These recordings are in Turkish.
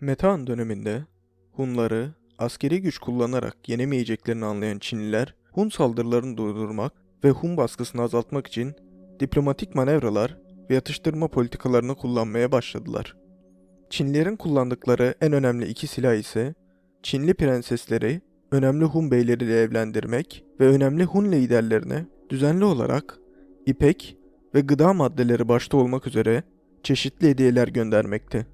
Metehan döneminde Hunları askeri güç kullanarak yenemeyeceklerini anlayan Çinliler Hun saldırılarını durdurmak ve Hun baskısını azaltmak için diplomatik manevralar ve yatıştırma politikalarını kullanmaya başladılar. Çinlilerin kullandıkları en önemli iki silah ise Çinli prensesleri önemli Hun beyleriyle evlendirmek ve önemli Hun liderlerine düzenli olarak ipek ve gıda maddeleri başta olmak üzere çeşitli hediyeler göndermekti.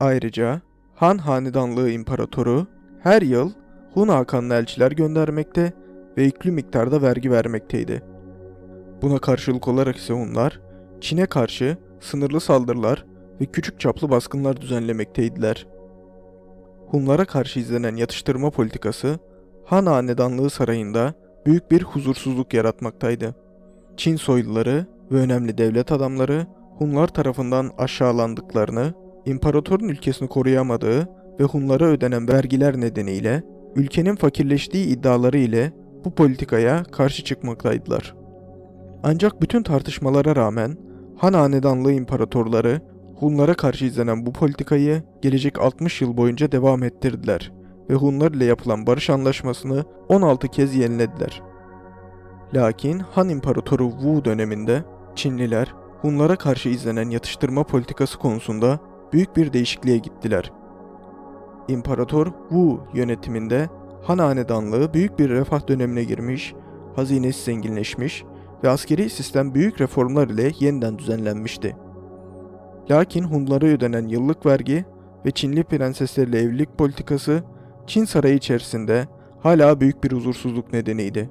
Ayrıca Han Hanedanlığı İmparatoru her yıl Hun Hakan'la elçiler göndermekte ve yüklü miktarda vergi vermekteydi. Buna karşılık olarak ise Hunlar Çin'e karşı sınırlı saldırılar ve küçük çaplı baskınlar düzenlemekteydiler. Hunlara karşı izlenen yatıştırma politikası Han Hanedanlığı sarayında büyük bir huzursuzluk yaratmaktaydı. Çin soyluları ve önemli devlet adamları Hunlar tarafından aşağılandıklarını, imparatorun ülkesini koruyamadığı ve Hunlara ödenen vergiler nedeniyle ülkenin fakirleştiği iddiaları ile bu politikaya karşı çıkmaktaydılar. Ancak bütün tartışmalara rağmen Han Hanedanlığı imparatorları Hunlara karşı izlenen bu politikayı gelecek 60 yıl boyunca devam ettirdiler ve Hunlar ile yapılan barış anlaşmasını 16 kez yenilediler. Lakin Han İmparatoru Wu döneminde Çinliler Hunlara karşı izlenen yatıştırma politikası konusunda büyük bir değişikliğe gittiler. İmparator Wu yönetiminde Han Hanedanlığı büyük bir refah dönemine girmiş, hazinesi zenginleşmiş ve askeri sistem büyük reformlar ile yeniden düzenlenmişti. Lakin Hunlara ödenen yıllık vergi ve Çinli prenseslerle evlilik politikası Çin sarayı içerisinde hala büyük bir huzursuzluk nedeniydi.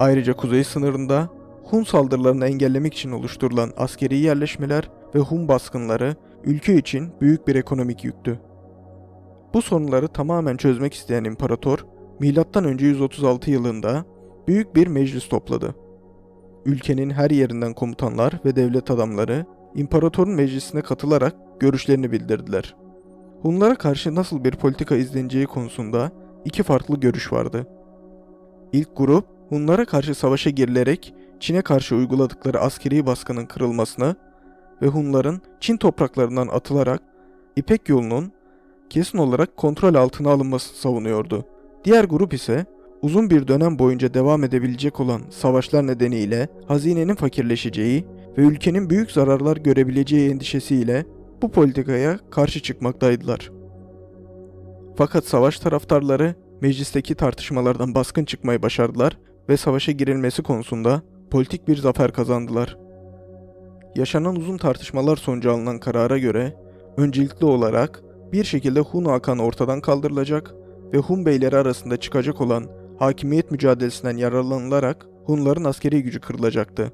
Ayrıca kuzey sınırında Hun saldırılarını engellemek için oluşturulan askeri yerleşmeler ve Hun baskınları ülke için büyük bir ekonomik yüktü. Bu sorunları tamamen çözmek isteyen imparator, M.Ö. 136 yılında büyük bir meclis topladı. Ülkenin her yerinden komutanlar ve devlet adamları imparatorun meclisine katılarak görüşlerini bildirdiler. Hunlara karşı nasıl bir politika izleneceği konusunda iki farklı görüş vardı. İlk grup, Hunlara karşı savaşa girilerek Çin'e karşı uyguladıkları askeri baskının kırılmasını ve Hunların Çin topraklarından atılarak İpek yolunun kesin olarak kontrol altına alınmasını savunuyordu. Diğer grup ise uzun bir dönem boyunca devam edebilecek olan savaşlar nedeniyle hazinenin fakirleşeceği ve ülkenin büyük zararlar görebileceği endişesiyle bu politikaya karşı çıkmaktaydılar. Fakat savaş taraftarları meclisteki tartışmalardan baskın çıkmayı başardılar ve savaşa girilmesi konusunda politik bir zafer kazandılar. Yaşanan uzun tartışmalar sonucu alınan karara göre öncelikli olarak bir şekilde Hun Hakan ortadan kaldırılacak ve Hun beyleri arasında çıkacak olan hakimiyet mücadelesinden yararlanılarak Hunların askeri gücü kırılacaktı.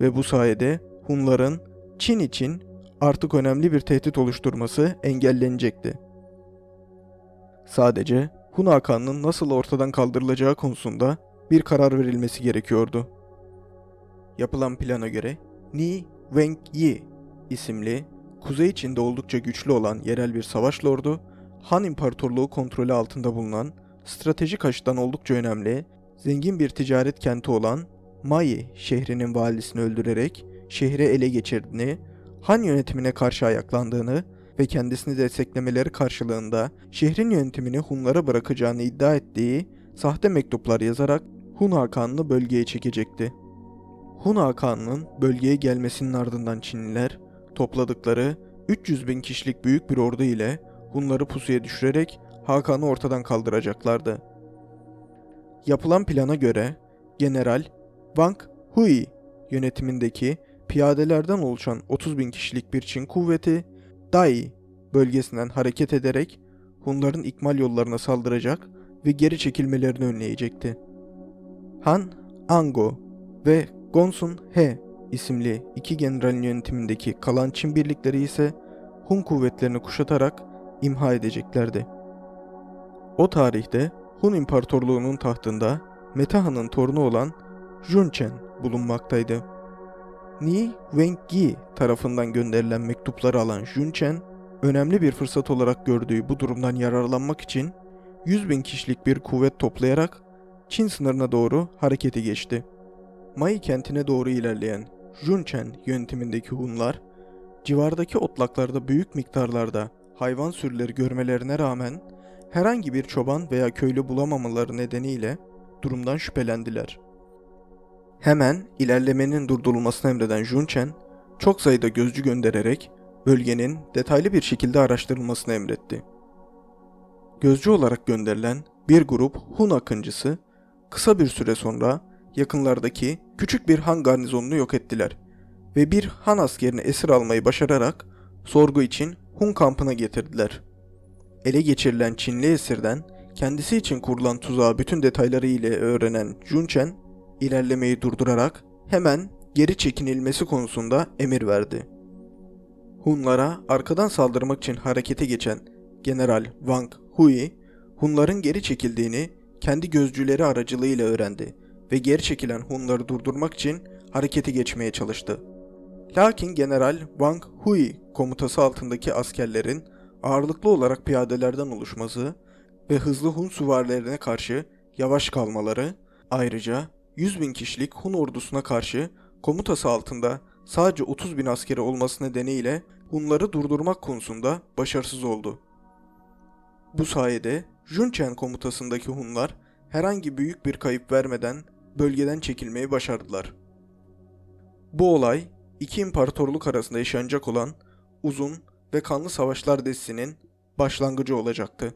Ve bu sayede Hunların Çin için artık önemli bir tehdit oluşturması engellenecekti. Sadece Hun Hakan'ın nasıl ortadan kaldırılacağı konusunda bir karar verilmesi gerekiyordu. Yapılan plana göre Ni Wenyi isimli kuzey içinde oldukça güçlü olan yerel bir savaş lordu, Han İmparatorluğu kontrolü altında bulunan stratejik açıdan oldukça önemli, zengin bir ticaret kenti olan Mai şehrinin valisini öldürerek şehri ele geçirdiğini, Han yönetimine karşı ayaklandığını ve kendisini desteklemeleri karşılığında şehrin yönetimini Hunlara bırakacağını iddia ettiği sahte mektuplar yazarak Hun Hakan'ını bölgeye çekecekti. Hun Hakan'ının bölgeye gelmesinin ardından Çinliler topladıkları 300 bin kişilik büyük bir ordu ile Hunları pusuya düşürerek Hakan'ı ortadan kaldıracaklardı. Yapılan plana göre General Wang Hui yönetimindeki piyadelerden oluşan 30 bin kişilik bir Çin kuvveti Dai bölgesinden hareket ederek Hunların ikmal yollarına saldıracak ve geri çekilmelerini önleyecekti. Han Ango ve Gonsun He isimli iki generalin yönetimindeki kalan Çin birlikleri ise Hun kuvvetlerini kuşatarak imha edeceklerdi. O tarihte Hun İmparatorluğu'nun tahtında Metaha'nın torunu olan Junchen bulunmaktaydı. Ni Wengi tarafından gönderilen mektupları alan Junchen, önemli bir fırsat olarak gördüğü bu durumdan yararlanmak için 100 bin kişilik bir kuvvet toplayarak Çin sınırına doğru harekete geçti. Mai kentine doğru ilerleyen Junchen yönetimindeki Hunlar, civardaki otlaklarda büyük miktarlarda hayvan sürüleri görmelerine rağmen herhangi bir çoban veya köylü bulamamaları nedeniyle durumdan şüphelendiler. Hemen ilerlemenin durdurulmasını emreden Junchen, çok sayıda gözcü göndererek bölgenin detaylı bir şekilde araştırılmasını emretti. Gözcü olarak gönderilen bir grup Hun akıncısı kısa bir süre sonra yakınlardaki küçük bir Han garnizonunu yok ettiler ve bir Han askerini esir almayı başararak sorgu için Hun kampına getirdiler. Ele geçirilen Çinli esirden kendisi için kurulan tuzağı bütün detayları ile öğrenen Junchen, ilerlemeyi durdurarak hemen geri çekinilmesi konusunda emir verdi. Hunlara arkadan saldırmak için harekete geçen General Wang Hui, Hunların geri çekildiğini kendi gözcüleri aracılığıyla öğrendi ve geri çekilen Hunları durdurmak için harekete geçmeye çalıştı. Lakin General Wang Hui komutası altındaki askerlerin ağırlıklı olarak piyadelerden oluşması ve hızlı Hun süvarilerine karşı yavaş kalmaları, ayrıca 100 bin kişilik Hun ordusuna karşı komutası altında sadece 30 bin askeri olması nedeniyle Hunları durdurmak konusunda başarısız oldu. Bu sayede Junchen komutasındaki Hunlar herhangi büyük bir kayıp vermeden bölgeden çekilmeyi başardılar. Bu olay iki imparatorluk arasında yaşanacak olan uzun ve kanlı savaşlar dizisinin başlangıcı olacaktı.